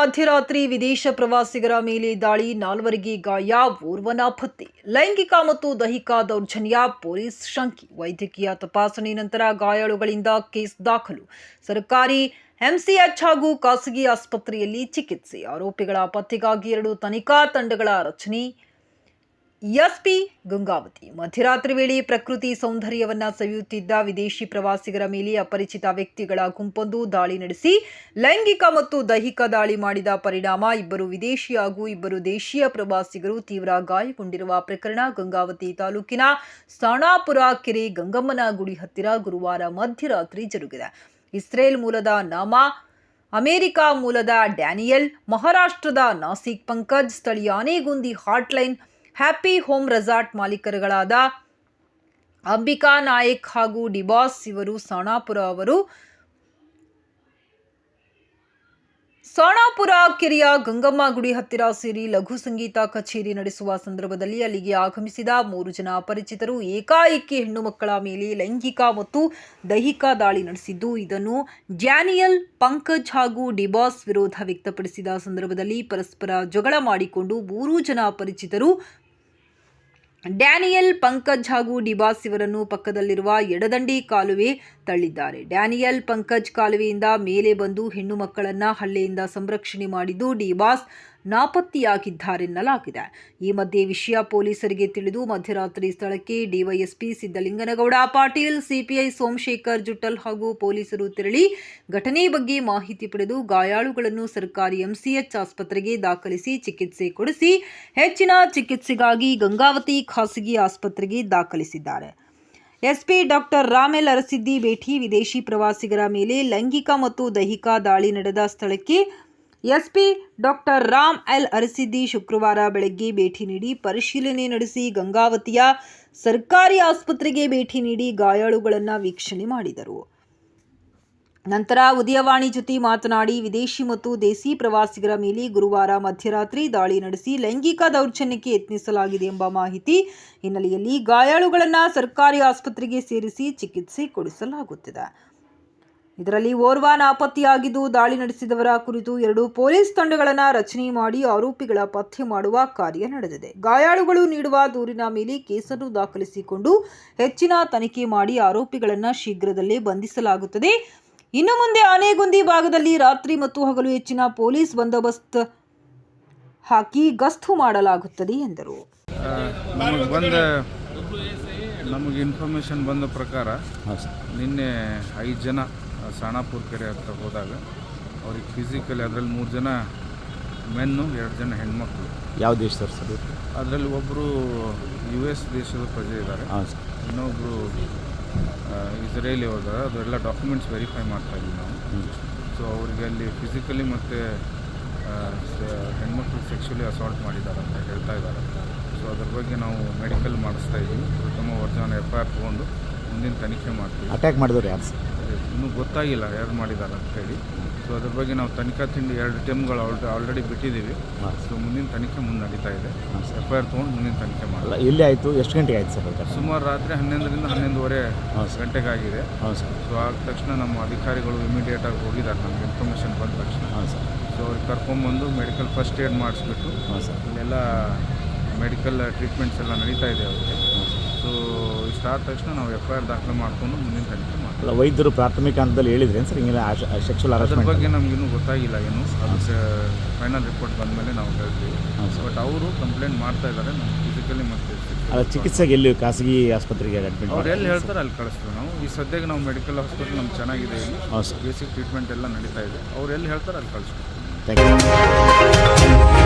ಮಧ್ಯರಾತ್ರಿ ವಿದೇಶ ಪ್ರವಾಸಿಗರ ಮೇಲೆ ದಾಳಿ, ನಾಲ್ವರಿಗೆ ಗಾಯ, ಓರ್ವನ ಪತ್ತೆ. ಲೈಂಗಿಕ ಮತ್ತು ದೈಹಿಕ ದೌರ್ಜನ್ಯ, ಪೊಲೀಸ್ ಶಂಕಿ. ವೈದ್ಯಕೀಯ ತಪಾಸಣೆ ನಂತರ ಗಾಯಾಳುಗಳಿಂದ ಕೇಸ್ ದಾಖಲು. ಸರ್ಕಾರಿ ಎಂಸಿಎಚ್ ಹಾಗೂ ಖಾಸಗಿ ಆಸ್ಪತ್ರೆಯಲ್ಲಿ ಚಿಕಿತ್ಸೆ. ಆರೋಪಿಗಳ ಪತ್ತೆಗಾಗಿ ಎರಡು ತನಿಖಾ ತಂಡಗಳ ರಚನೆ. ಎಸ್ಪಿ ಗಂಗಾವತಿ. ಮಧ್ಯರಾತ್ರಿ ವೇಳೆ ಪ್ರಕೃತಿ ಸೌಂದರ್ಯವನ್ನ ಸವಿಯುತ್ತಿದ್ದ ವಿದೇಶಿ ಪ್ರವಾಸಿಗರ ಮೇಲೆ ಅಪರಿಚಿತ ವ್ಯಕ್ತಿಗಳ ಗುಂಪೊಂದು ದಾಳಿ ನಡೆಸಿ, ಲೈಂಗಿಕ ಮತ್ತು ದೈಹಿಕ ದಾಳಿ ಮಾಡಿದ ಪರಿಣಾಮ ಇಬ್ಬರು ವಿದೇಶಿ ಹಾಗೂ ಇಬ್ಬರು ದೇಶೀಯ ಪ್ರವಾಸಿಗರು ತೀವ್ರ ಗಾಯಗೊಂಡಿರುವ ಪ್ರಕರಣ ಗಂಗಾವತಿ ತಾಲೂಕಿನ ಸಾಣಾಪುರ ಕೆರೆ ಗಂಗಮ್ಮನ ಗುಡಿ ಹತ್ತಿರ ಗುರುವಾರ ಮಧ್ಯರಾತ್ರಿ ಜರುಗಿದೆ. ಇಸ್ರೇಲ್ ಮೂಲದ ನಾಮಾ, ಅಮೆರಿಕ ಮೂಲದ ಡ್ಯಾನಿಯಲ್, ಮಹಾರಾಷ್ಟ್ರದ ನಾಸಿಕ್ ಪಂಕಜ್, ಸ್ಥಳೀಯ Anegundi hotline happy home resort ಮಾಲೀಕರುಗಳಾದ Ambika Nayak ಹಾಗೂ ಡಿಬಾಸ್ ಇವರು ಸಾಣಾಪುರ ಅವರು. ಸಾಣಾಪುರ ಕೆರೆಯ ಗಂಗಮ್ಮ ಗುಡಿ ಹತ್ತಿರ ಸೇರಿ ಲಘು ಸಂಗೀತ ಕಚೇರಿ ನಡೆಸುವ ಸಂದರ್ಭದಲ್ಲಿ ಅಲ್ಲಿಗೆ ಆಗಮಿಸಿದ ಮೂರು ಜನ ಅಪರಿಚಿತರು ಏಕಾಏಕಿ ಹೆಣ್ಣು ಮಕ್ಕಳ ಮೇಲೆ ಲೈಂಗಿಕ ಮತ್ತು ದೈಹಿಕ ದಾಳಿ ನಡೆಸಿದ್ದು, ಇದನ್ನು ಡ್ಯಾನಿಯಲ್ ಪಂಕಜ್ ಹಾಗೂ ಡಿಬಾಸ್ ವಿರೋಧ ವ್ಯಕ್ತಪಡಿಸಿದ ಸಂದರ್ಭದಲ್ಲಿ ಪರಸ್ಪರ ಜಗಳ ಮಾಡಿಕೊಂಡು ಮೂರು ಜನ ಅಪರಿಚಿತರು ಡ್ಯಾನಿಯಲ್ ಪಂಕಜ್ ಹಾಗೂ ಡಿಬಾಸ್ ಇವರನ್ನು ಪಕ್ಕದಲ್ಲಿರುವ ಎಡದಂಡಿ ಕಾಲುವೆ ತಳ್ಳಿದ್ದಾರೆ. ಡ್ಯಾನಿಯಲ್ ಪಂಕಜ್ ಕಾಲುವೆಯಿಂದ ಮೇಲೆ ಬಂದು ಹೆಣ್ಣು ಮಕ್ಕಳನ್ನ ಹಲ್ಲೆಯಿಂದ ಸಂರಕ್ಷಣೆ ಮಾಡಿದ್ದು ಡಿಬಾಸ್ ನಾಪತ್ತೆಯಾಗಿದ್ದಾರೆನ್ನಲಾಗಿದೆ. ಈ ಮಧ್ಯೆ ವಿಷಯ ಪೊಲೀಸರಿಗೆ ತಿಳಿದು ಮಧ್ಯರಾತ್ರಿ ಸ್ಥಳಕ್ಕೆ ಡಿವೈಎಸ್ಪಿ ಸಿದ್ದಲಿಂಗನಗೌಡ, ಪಾಟೀಲ್ ಸಿಪಿಐ ಸೋಮಶೇಖರ್ ಜುಟ್ಟಲ್ ಹಾಗೂ ಪೊಲೀಸರು ತೆರಳಿ ಘಟನೆ ಬಗ್ಗೆ ಮಾಹಿತಿ ಪಡೆದು ಗಾಯಾಳುಗಳನ್ನು ಸರ್ಕಾರಿ ಎಂಸಿಎಚ್ ಆಸ್ಪತ್ರೆಗೆ ದಾಖಲಿಸಿ ಚಿಕಿತ್ಸೆ ಕೊಡಿಸಿ ಹೆಚ್ಚಿನ ಚಿಕಿತ್ಸೆಗಾಗಿ ಗಂಗಾವತಿ ಖಾಸಗಿ ಆಸ್ಪತ್ರೆಗೆ ದಾಖಲಿಸಿದ್ದಾರೆ. ಎಸ್ಪಿ ಡಾಕ್ಟರ್ ರಾಮೆಲ್ ಅರಸಿದ್ದಿ ಭೇಟಿ, ವಿದೇಶಿ ಪ್ರವಾಸಿಗರ ಮೇಲೆ ಲೈಂಗಿಕ ಮತ್ತು ದೈಹಿಕ ದಾಳಿ ನಡೆದ ಸ್ಥಳಕ್ಕೆ SP doctor Ram L Arasiddi ಶುಕ್ರವಾರ ಬೆಳಗ್ಗೆ ಭೇಟಿ ನೀಡಿ ಪರಿಶೀಲನೆ ನಡೆಸಿ ಗಂಗಾವತಿಯ ಸರ್ಕಾರಿ ಆಸ್ಪತ್ರೆಗೆ ಭೇಟಿ ನೀಡಿ ಗಾಯಾಳುಗಳನ್ನು ವೀಕ್ಷಣೆ ಮಾಡಿದರು. ನಂತರ ಉದಯವಾಣಿ ಜೊತೆ ಮಾತನಾಡಿ ವಿದೇಶಿ ಮತ್ತು ದೇಸಿ ಪ್ರವಾಸಿಗರ ಮೇಲೆ ಗುರುವಾರ ಮಧ್ಯರಾತ್ರಿ ದಾಳಿ ನಡೆಸಿ ಲೈಂಗಿಕ ದೌರ್ಜನ್ಯಕ್ಕೆ ಯತ್ನಿಸಲಾಗಿದೆ ಎಂಬ ಮಾಹಿತಿ ಹಿನ್ನೆಲೆಯಲ್ಲಿ ಗಾಯಾಳುಗಳನ್ನು ಸರ್ಕಾರಿ ಆಸ್ಪತ್ರೆಗೆ ಸೇರಿಸಿ ಚಿಕಿತ್ಸೆ ಕೊಡಿಸಲಾಗುತ್ತಿದೆ. ಇದರಲ್ಲಿ ಓರ್ವ ನಾಪತ್ತೆಯಾಗಿದ್ದು ದಾಳಿ ನಡೆಸಿದವರ ಕುರಿತು ಎರಡು ಪೊಲೀಸ್ ತಂಡಗಳನ್ನು ರಚನೆ ಮಾಡಿ ಆರೋಪಿಗಳ ಪತ್ತೆ ಮಾಡುವ ಕಾರ್ಯ ನಡೆದಿದೆ. ಗಾಯಾಳುಗಳು ನೀಡುವ ದೂರಿನ ಮೇಲೆ ಕೇಸನ್ನು ದಾಖಲಿಸಿಕೊಂಡು ಹೆಚ್ಚಿನ ತನಿಖೆ ಮಾಡಿ ಆರೋಪಿಗಳನ್ನು ಶೀಘ್ರದಲ್ಲೇ ಬಂಧಿಸಲಾಗುತ್ತದೆ. ಇನ್ನು ಮುಂದೆ ಆನೆಗುಂದಿ ಭಾಗದಲ್ಲಿ ರಾತ್ರಿ ಮತ್ತು ಹಗಲು ಹೆಚ್ಚಿನ ಪೊಲೀಸ್ ಬಂದೋಬಸ್ತ್ ಹಾಕಿ ಗಸ್ತು ಮಾಡಲಾಗುತ್ತದೆ ಎಂದರು. ನಮಗೆ ಬಂದ ನಮಗೆ ಇನ್ಫಾರ್ಮೇಷನ್ ಬಂದ ಪ್ರಕಾರ ನಿನ್ನೆ ಐದು ಜನ ಸಾಣಾಪುರ ಕೆರೆ ಹತ್ರ ಹೋದಾಗ ಅವ್ರಿಗೆ ಫಿಸಿಕಲಿ ಅದರಲ್ಲಿ ಮೂರು ಜನ ಮೆನ್ನು ಎರಡು ಜನ ಹೆಣ್ಮಕ್ಳು. ಯಾವ ದೇಶ ಸರ್? ಅದರಲ್ಲಿ ಒಬ್ಬರು ಯು ಎಸ್ ದೇಶದ ಪ್ರಜೆ ಇದ್ದಾರೆ. ಇನ್ನೊಬ್ಬರು ಇಸ್ರೇಲಿ ಹೋದಾಗ ಅದೆಲ್ಲ ಡಾಕ್ಯುಮೆಂಟ್ಸ್ ವೆರಿಫೈ ಮಾಡ್ತಾ ಇದ್ವಿ ನಾವು. ಸೊ ಅವರಿಗೆ ಅಲ್ಲಿ ಫಿಸಿಕಲಿ ಮತ್ತು ಹೆಣ್ಮಕ್ಳು ಸೆಕ್ಷುಲಿ ಅಸಾಲ್ಟ್ ಮಾಡಿದ್ದಾರೆ ಅಂತ ಹೇಳ್ತಾ ಇದ್ದಾರೆ. ಸೊ ಅದ್ರ ಬಗ್ಗೆ ನಾವು ಮೆಡಿಕಲ್ ಮಾಡಿಸ್ತಾ ಇದ್ದೀವಿ ಉತ್ತಮ ವರ್ಜನ ಎಫ್ ಐ ಆರ್ ತೊಗೊಂಡು. ಮುಂದಿನ ತನಿಖೆ ಮಾಡ್ತೀವಿ. ಅಟ್ಯಾಕ್ ಮಾಡಿದವ್ರು ಯಾರು? ಸರ್ ಇನ್ನೂ ಗೊತ್ತಾಗಿಲ್ಲ ಯಾರು ಮಾಡಿದ್ದಾರೆ ಅಂತ ಹೇಳಿ. ಸೊ ಅದ್ರ ಬಗ್ಗೆ ನಾವು ತನಿಖಾ ತಿಂಡಿ ಎರಡು ಟೈಮ್ಗಳು ಆಲ್ರೆಡಿ ಆಲ್ರೆಡಿ ಬಿಟ್ಟಿದ್ದೀವಿ. ಸೊ ಮುಂದಿನ ತನಿಖೆ ಮುಂದೆ ನಡೀತಾ ಇದೆ. ಎಫ್ ಐ ಆರ್ ತೊಗೊಂಡು ಮುಂದಿನ ತನಿಖೆ ಮಾಡಲ್ಲ ಎಲ್ಲಿ ಆಯಿತು? ಎಷ್ಟು ಗಂಟೆಗೆ ಆಯ್ತು ಸರ್ ಸುಮಾರು ರಾತ್ರಿ ಹನ್ನೊಂದರಿಂದ ಹನ್ನೊಂದುವರೆ ಗಂಟೆಗಾಗಿದೆ. ಹಾಂ ಸರ್. ಸೊ ಆದ ತಕ್ಷಣ ನಮ್ಮ ಅಧಿಕಾರಿಗಳು ಇಮಿಡಿಯೇಟಾಗಿ ಹೋಗಿದ್ದಾರೆ ನಮಗೆ ಇನ್ಫಾರ್ಮೇಷನ್ ಬಂದ ತಕ್ಷಣ. ಹಾಂ ಸರ್. ಸೊ ಅವ್ರಿಗೆ ಕರ್ಕೊಂಬಂದು ಮೆಡಿಕಲ್ ಫಸ್ಟ್ ಏಡ್ ಮಾಡಿಸ್ಬಿಟ್ಟು ಹಾಂ ಸರ್. ಇಲ್ಲೆಲ್ಲ ಮೆಡಿಕಲ್ ಟ್ರೀಟ್ಮೆಂಟ್ಸ್ ಎಲ್ಲ ನಡೀತಾ ಇದೆ ಅವರಿಗೆ. ಇಷ್ಟಾದ ತಕ್ಷಣ ನಾವು ಎಫ್ ಐ ಆರ್ ದಾಖಲೆ ಮಾಡಿಕೊಂಡು ಮುಂದಿನ ತನಿಖೆ ಮಾಡ್ತೀವಿ. ಅಲ್ಲ ವೈದ್ಯರು ಪ್ರಾಥಮಿಕ ಹಂತದಲ್ಲಿ ಹೇಳಿದ್ರೇನು ಸರ್? ಹಿಂಗೆಲ್ಲ ಸೆಕ್ಷುವಲ್ ಅದ್ರ ಹರಾಸ್ಮೆಂಟ್ ಬಗ್ಗೆ ನಮಗಿನ್ನೂ ಗೊತ್ತಾಗಿಲ್ಲ ಏನು. ಅದು ಫೈನಲ್ ರಿಪೋರ್ಟ್ ಬಂದ ಮೇಲೆ ನಾವು ಹೇಳ್ತೀವಿ. ಬಟ್ ಅವರು ಕಂಪ್ಲೇಂಟ್ ಮಾಡ್ತಾ ಇದ್ದಾರೆ ನಾವು ಫಿಸಿಕಲಿ ಮತ್ತೆ ಅಲ್ಲ ಚಿಕಿತ್ಸೆಗೆ ಎಲ್ಲಿ ಖಾಸಗಿ ಆಸ್ಪತ್ರೆಗೆ ಅಡ್ಮಿಟ್ ಅವ್ರು ಎಲ್ಲಿ ಹೇಳ್ತಾರೆ ಅಲ್ಲಿ ಕಳಿಸ್ತೀವಿ ನಾವು. ಈ ಸದ್ಯಕ್ಕೆ ನಾವು ಮೆಡಿಕಲ್ ಹಾಸ್ಪಿಟಲ್ ನಮ್ಗೆ ಚೆನ್ನಾಗಿದೆ ಇಲ್ಲಿ ಹಾಂ ಸರ್. ಬೇಸಿಕ್ ಟ್ರೀಟ್ಮೆಂಟ್ ಎಲ್ಲ ನಡೀತಾ ಇದೆ. ಅವ್ರು ಎಲ್ಲಿ ಹೇಳ್ತಾರೆ ಅಲ್ಲಿ ಕಳಿಸ್ತೀವಿ ಥ್ಯಾಂಕ್ ಯು